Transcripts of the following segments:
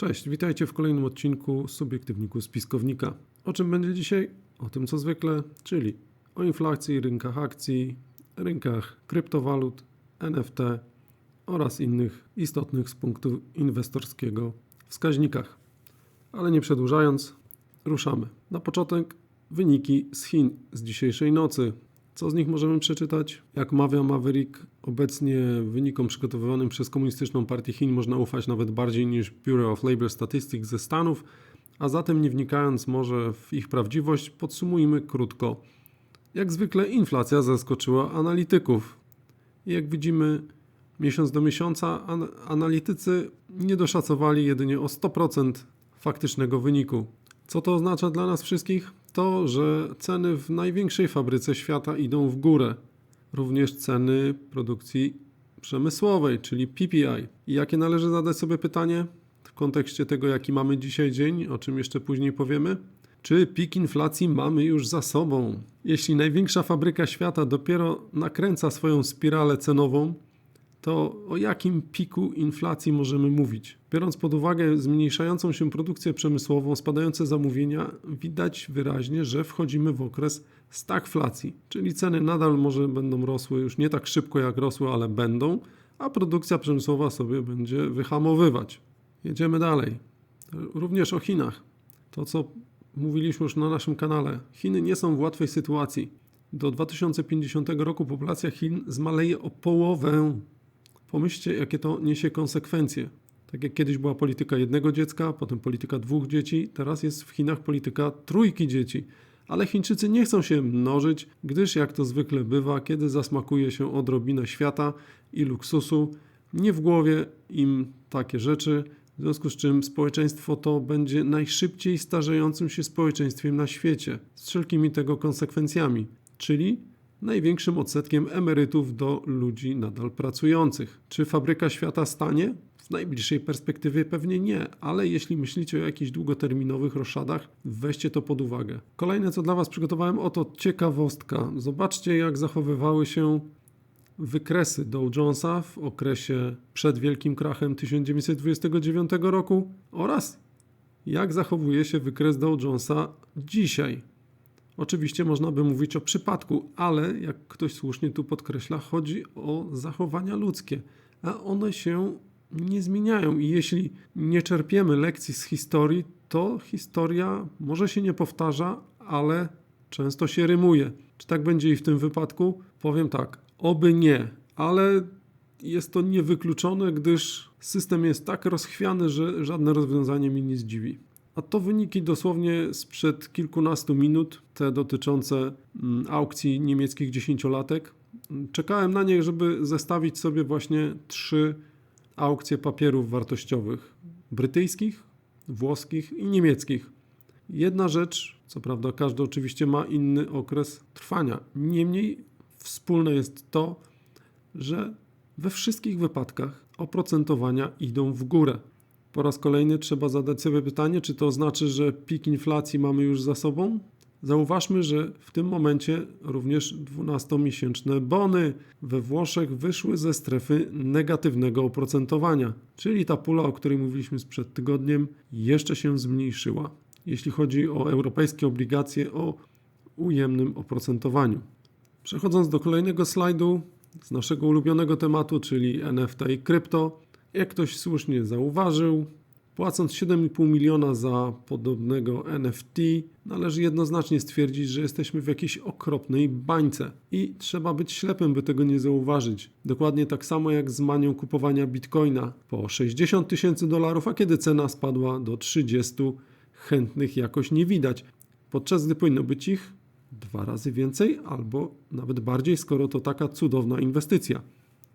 Cześć, witajcie w kolejnym odcinku Subiektywniku Spiskownika. O czym będzie dzisiaj? O tym co zwykle, czyli o inflacji, rynkach akcji, rynkach kryptowalut, NFT oraz innych istotnych z punktu inwestorskiego wskaźnikach. Ale nie przedłużając, ruszamy. Na początek wyniki z Chin z dzisiejszej nocy. Co z nich możemy przeczytać? Jak mawia Maverick, obecnie wynikom przygotowywanym przez Komunistyczną Partię Chin można ufać nawet bardziej niż Bureau of Labor Statistics ze Stanów, a zatem nie wnikając może w ich prawdziwość, podsumujmy krótko. Jak zwykle inflacja zaskoczyła analityków. I jak widzimy, miesiąc do miesiąca an- analitycy nie doszacowali jedynie o 100% faktycznego wyniku. Co to oznacza dla nas wszystkich? To, że ceny w największej fabryce świata idą w górę. Również ceny produkcji przemysłowej, czyli PPI. I jakie należy zadać sobie pytanie w kontekście tego, jaki mamy dzisiaj dzień, o czym jeszcze później powiemy? Czy pik inflacji mamy już za sobą? Jeśli największa fabryka świata dopiero nakręca swoją spiralę cenową, to o jakim piku inflacji możemy mówić? Biorąc pod uwagę zmniejszającą się produkcję przemysłową, spadające zamówienia, widać wyraźnie, że wchodzimy w okres stagflacji, czyli ceny nadal może będą rosły już nie tak szybko jak rosły, ale będą, a produkcja przemysłowa sobie będzie wyhamowywać. Jedziemy dalej. Również o Chinach. To, co mówiliśmy już na naszym kanale. Chiny nie są w łatwej sytuacji. Do 2050 roku populacja Chin zmaleje o połowę. Pomyślcie, jakie to niesie konsekwencje. Tak jak kiedyś była polityka jednego dziecka, potem polityka dwóch dzieci, teraz jest w Chinach polityka trójki dzieci. Ale Chińczycy nie chcą się mnożyć, gdyż jak to zwykle bywa, kiedy zasmakuje się odrobinę świata i luksusu, nie w głowie im takie rzeczy, w związku z czym społeczeństwo to będzie najszybciej starzejącym się społeczeństwem na świecie, z wszelkimi tego konsekwencjami, czyli największym odsetkiem emerytów do ludzi nadal pracujących. Czy fabryka świata stanie? W najbliższej perspektywie pewnie nie, ale jeśli myślicie o jakichś długoterminowych roszadach, weźcie to pod uwagę. Kolejne, co dla Was przygotowałem, oto ciekawostka. Zobaczcie, jak zachowywały się wykresy Dow Jonesa w okresie przed wielkim krachem 1929 roku oraz jak zachowuje się wykres Dow Jonesa dzisiaj. Oczywiście można by mówić o przypadku, ale jak ktoś słusznie tu podkreśla, chodzi o zachowania ludzkie, a one się nie zmieniają i jeśli nie czerpiemy lekcji z historii, to historia może się nie powtarza, ale często się rymuje. Czy tak będzie i w tym wypadku? Powiem tak, oby nie, ale jest to niewykluczone, gdyż system jest tak rozchwiany, że żadne rozwiązanie mi nie zdziwi. A to wyniki dosłownie sprzed kilkunastu minut, te dotyczące mm, aukcji niemieckich dziesięciolatek. Czekałem na nie, żeby zestawić sobie właśnie trzy aukcje papierów wartościowych brytyjskich, włoskich i niemieckich. Jedna rzecz, co prawda każdy oczywiście ma inny okres trwania. Niemniej wspólne jest to, że we wszystkich wypadkach oprocentowania idą w górę. Po raz kolejny trzeba zadać sobie pytanie, czy to oznacza, że pik inflacji mamy już za sobą? Zauważmy, że w tym momencie również 12-miesięczne bony we Włoszech wyszły ze strefy negatywnego oprocentowania, czyli ta pula, o której mówiliśmy sprzed tygodniem, jeszcze się zmniejszyła, jeśli chodzi o europejskie obligacje o ujemnym oprocentowaniu. Przechodząc do kolejnego slajdu z naszego ulubionego tematu, czyli NFT i krypto, jak ktoś słusznie zauważył, płacąc 7,5 miliona za podobnego NFT, należy jednoznacznie stwierdzić, że jesteśmy w jakiejś okropnej bańce i trzeba być ślepym, by tego nie zauważyć. Dokładnie tak samo jak z manią kupowania bitcoina po 60 tysięcy dolarów, a kiedy cena spadła do 30, chętnych jakoś nie widać, podczas gdy powinno być ich dwa razy więcej albo nawet bardziej, skoro to taka cudowna inwestycja.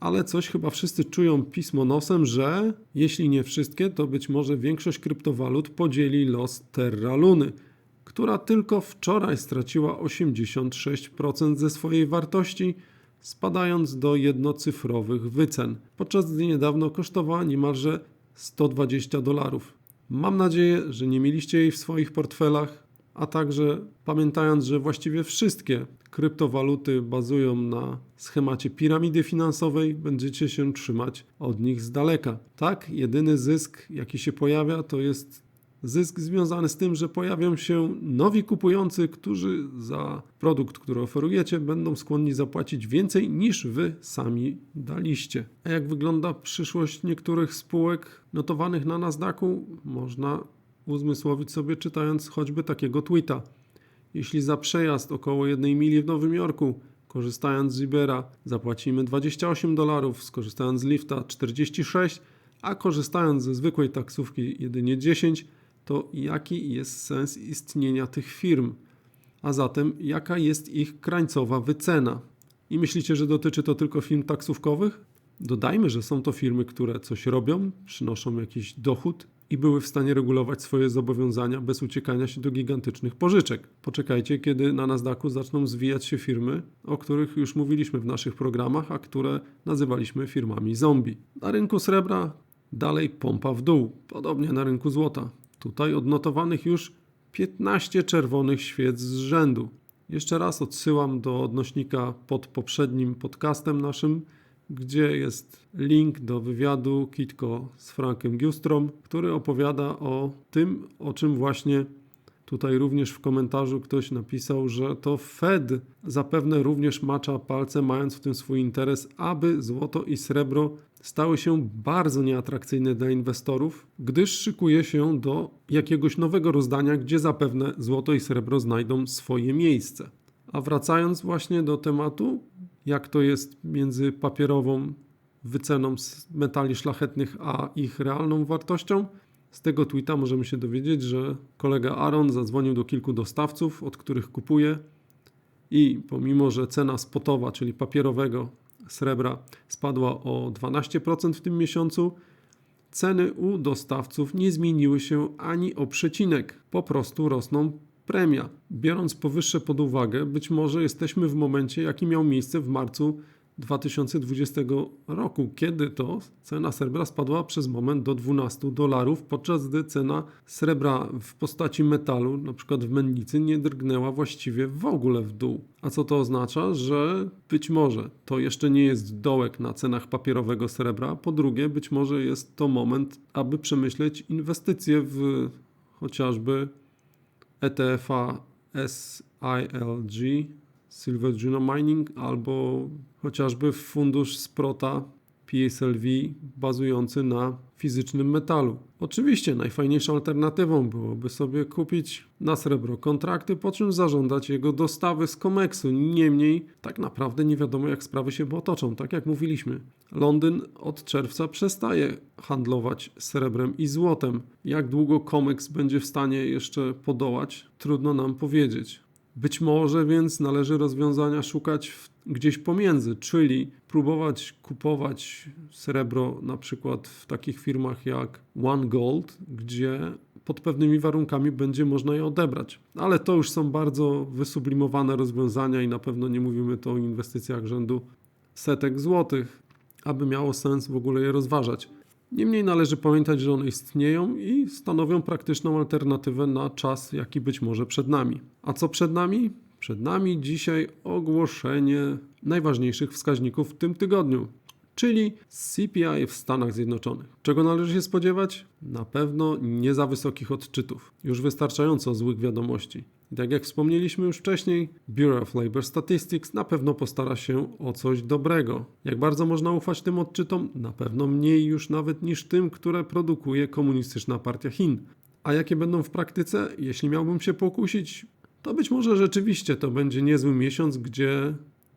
Ale coś chyba wszyscy czują pismo nosem, że jeśli nie wszystkie, to być może większość kryptowalut podzieli los Terra Luny, która tylko wczoraj straciła 86% ze swojej wartości, spadając do jednocyfrowych wycen, podczas gdy niedawno kosztowała niemalże 120 dolarów. Mam nadzieję, że nie mieliście jej w swoich portfelach, a także pamiętając, że właściwie wszystkie kryptowaluty bazują na schemacie piramidy finansowej, będziecie się trzymać od nich z daleka. Tak, jedyny zysk, jaki się pojawia, to jest zysk związany z tym, że pojawią się nowi kupujący, którzy za produkt, który oferujecie, będą skłonni zapłacić więcej niż wy sami daliście. A jak wygląda przyszłość niektórych spółek notowanych na Nasdaqu, można uzmysłowić sobie czytając choćby takiego tweeta. Jeśli za przejazd około 1 mili w Nowym Jorku, korzystając z Ibera, zapłacimy 28 dolarów, skorzystając z lifta 46, a korzystając ze zwykłej taksówki jedynie 10, to jaki jest sens istnienia tych firm? A zatem jaka jest ich krańcowa wycena? I myślicie, że dotyczy to tylko firm taksówkowych? Dodajmy, że są to firmy, które coś robią, przynoszą jakiś dochód i były w stanie regulować swoje zobowiązania bez uciekania się do gigantycznych pożyczek. Poczekajcie, kiedy na Nasdaqu zaczną zwijać się firmy, o których już mówiliśmy w naszych programach, a które nazywaliśmy firmami zombie. Na rynku srebra dalej pompa w dół, podobnie na rynku złota. Tutaj odnotowanych już 15 czerwonych świec z rzędu. Jeszcze raz odsyłam do odnośnika pod poprzednim podcastem naszym, gdzie jest link do wywiadu Kitko z Frankiem Giustrom, który opowiada o tym, o czym właśnie tutaj również w komentarzu ktoś napisał, że to Fed zapewne również macza palce, mając w tym swój interes, aby złoto i srebro stały się bardzo nieatrakcyjne dla inwestorów, gdyż szykuje się do jakiegoś nowego rozdania, gdzie zapewne złoto i srebro znajdą swoje miejsce. A wracając właśnie do tematu, jak to jest między papierową wyceną metali szlachetnych a ich realną wartością, z tego tweeta możemy się dowiedzieć, że kolega Aaron zadzwonił do kilku dostawców, od których kupuje i pomimo, że cena spotowa, czyli papierowego srebra spadła o 12% w tym miesiącu, ceny u dostawców nie zmieniły się ani o przecinek, po prostu rosną premia. Biorąc powyższe pod uwagę, być może jesteśmy w momencie, jaki miał miejsce w marcu 2020 roku, kiedy to cena srebra spadła przez moment do 12 dolarów, podczas gdy cena srebra w postaci metalu, na przykład w mennicy, nie drgnęła właściwie w ogóle w dół. A co to oznacza? Że być może to jeszcze nie jest dołek na cenach papierowego srebra, po drugie, być może jest to moment, aby przemyśleć inwestycje w chociażby ETF-a SILG, Silver Juno Mining, albo chociażby fundusz Sprota PSLV bazujący na fizycznym metalu. Oczywiście najfajniejszą alternatywą byłoby sobie kupić na srebro kontrakty, po czym zażądać jego dostawy z Comexu. Niemniej tak naprawdę nie wiadomo jak sprawy się potoczą. Tak jak mówiliśmy, Londyn od czerwca przestaje handlować srebrem i złotem. Jak długo Comex będzie w stanie jeszcze podołać, trudno nam powiedzieć. Być może więc należy rozwiązania szukać gdzieś pomiędzy, czyli próbować kupować srebro na przykład w takich firmach jak One Gold, gdzie pod pewnymi warunkami będzie można je odebrać. Ale to już są bardzo wysublimowane rozwiązania i na pewno nie mówimy to o inwestycjach rzędu setek złotych, aby miało sens w ogóle je rozważać. Niemniej należy pamiętać, że one istnieją i stanowią praktyczną alternatywę na czas, jaki być może przed nami. A co przed nami? Przed nami dzisiaj ogłoszenie najważniejszych wskaźników w tym tygodniu, czyli CPI w Stanach Zjednoczonych. Czego należy się spodziewać? Na pewno nie za wysokich odczytów. Już wystarczająco złych wiadomości. Tak jak wspomnieliśmy już wcześniej, Bureau of Labor Statistics na pewno postara się o coś dobrego. Jak bardzo można ufać tym odczytom? Na pewno mniej już nawet niż tym, które produkuje komunistyczna partia Chin. A jakie będą w praktyce? Jeśli miałbym się pokusić, to być może rzeczywiście to będzie niezły miesiąc, gdzie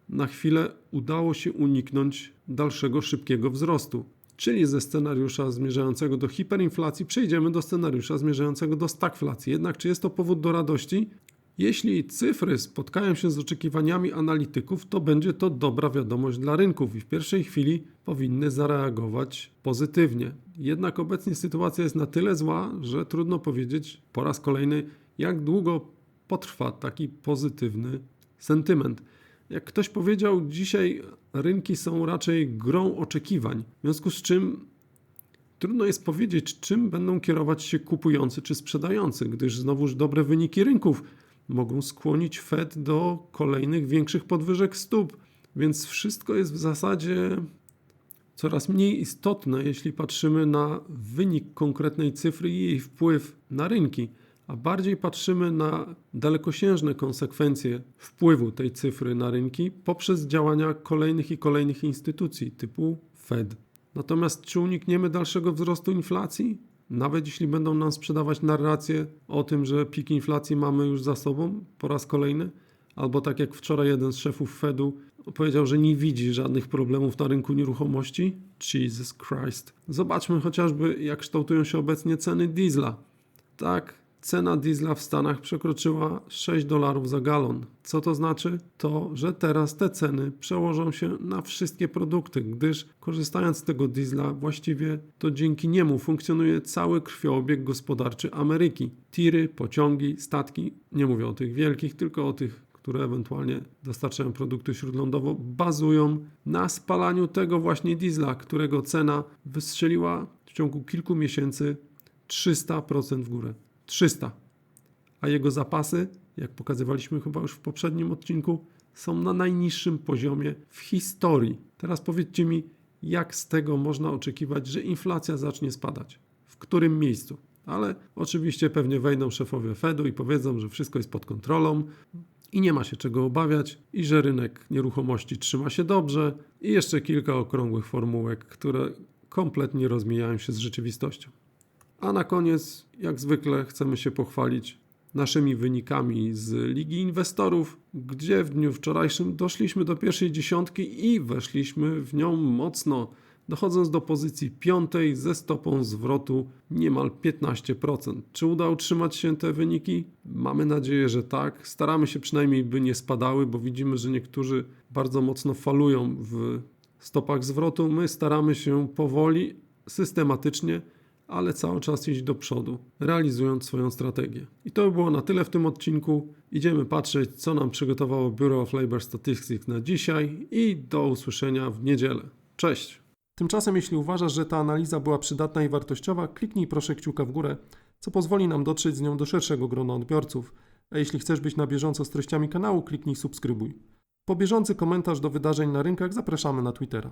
na chwilę udało się uniknąć dalszego szybkiego wzrostu. Czyli ze scenariusza zmierzającego do hiperinflacji przejdziemy do scenariusza zmierzającego do stagflacji. Jednak czy jest to powód do radości? Jeśli cyfry spotkają się z oczekiwaniami analityków, to będzie to dobra wiadomość dla rynków i w pierwszej chwili powinny zareagować pozytywnie. Jednak obecnie sytuacja jest na tyle zła, że trudno powiedzieć po raz kolejny, jak długo potrwa taki pozytywny sentyment. Jak ktoś powiedział, dzisiaj rynki są raczej grą oczekiwań, w związku z czym Trudno jest powiedzieć, czym będą kierować się kupujący czy sprzedający, gdyż znowuż dobre wyniki rynków mogą skłonić Fed do kolejnych większych podwyżek stóp, więc wszystko jest w zasadzie coraz mniej istotne, jeśli patrzymy na wynik konkretnej cyfry i jej wpływ na rynki, a bardziej patrzymy na dalekosiężne konsekwencje wpływu tej cyfry na rynki poprzez działania kolejnych i kolejnych instytucji typu Fed. Natomiast czy unikniemy dalszego wzrostu inflacji? Nawet jeśli będą nam sprzedawać narrację o tym, że pik inflacji mamy już za sobą po raz kolejny, albo tak jak wczoraj jeden z szefów Fedu powiedział, że nie widzi żadnych problemów na rynku nieruchomości. Jesus Christ. Zobaczmy chociażby, jak kształtują się obecnie ceny diesla. Tak, cena diesla w Stanach przekroczyła 6 dolarów za galon. Co to znaczy? To, że teraz te ceny przełożą się na wszystkie produkty, gdyż korzystając z tego diesla, właściwie to dzięki niemu funkcjonuje cały krwiobieg gospodarczy Ameryki. Tiry, pociągi, statki, nie mówię o tych wielkich, tylko o tych które ewentualnie dostarczają produkty śródlądowo, bazują na spalaniu tego właśnie diesla, którego cena wystrzeliła w ciągu kilku miesięcy 300% w górę. 300. A jego zapasy, jak pokazywaliśmy chyba już w poprzednim odcinku, są na najniższym poziomie w historii. Teraz powiedzcie mi, jak z tego można oczekiwać, że inflacja zacznie spadać? W którym miejscu? Ale oczywiście pewnie wejdą szefowie Fedu i powiedzą, że wszystko jest pod kontrolą, i nie ma się czego obawiać, i że rynek nieruchomości trzyma się dobrze, i jeszcze kilka okrągłych formułek, które kompletnie rozmijają się z rzeczywistością. A na koniec, jak zwykle, chcemy się pochwalić naszymi wynikami z Ligi Inwestorów, gdzie w dniu wczorajszym doszliśmy do pierwszej dziesiątki i weszliśmy w nią mocno dochodząc do pozycji piątej ze stopą zwrotu niemal 15%. Czy uda utrzymać się te wyniki? Mamy nadzieję, że tak. Staramy się przynajmniej, by nie spadały, bo widzimy, że niektórzy bardzo mocno falują w stopach zwrotu. My staramy się powoli, systematycznie, ale cały czas iść do przodu, realizując swoją strategię. I to by było na tyle w tym odcinku. Idziemy patrzeć, co nam przygotowało Bureau of Labor Statistics na dzisiaj i do usłyszenia w niedzielę. Cześć! Tymczasem, jeśli uważasz, że ta analiza była przydatna i wartościowa, kliknij proszę kciuka w górę, co pozwoli nam dotrzeć z nią do szerszego grona odbiorców. A jeśli chcesz być na bieżąco z treściami kanału, kliknij subskrybuj. Po bieżący komentarz do wydarzeń na rynkach zapraszamy na Twittera.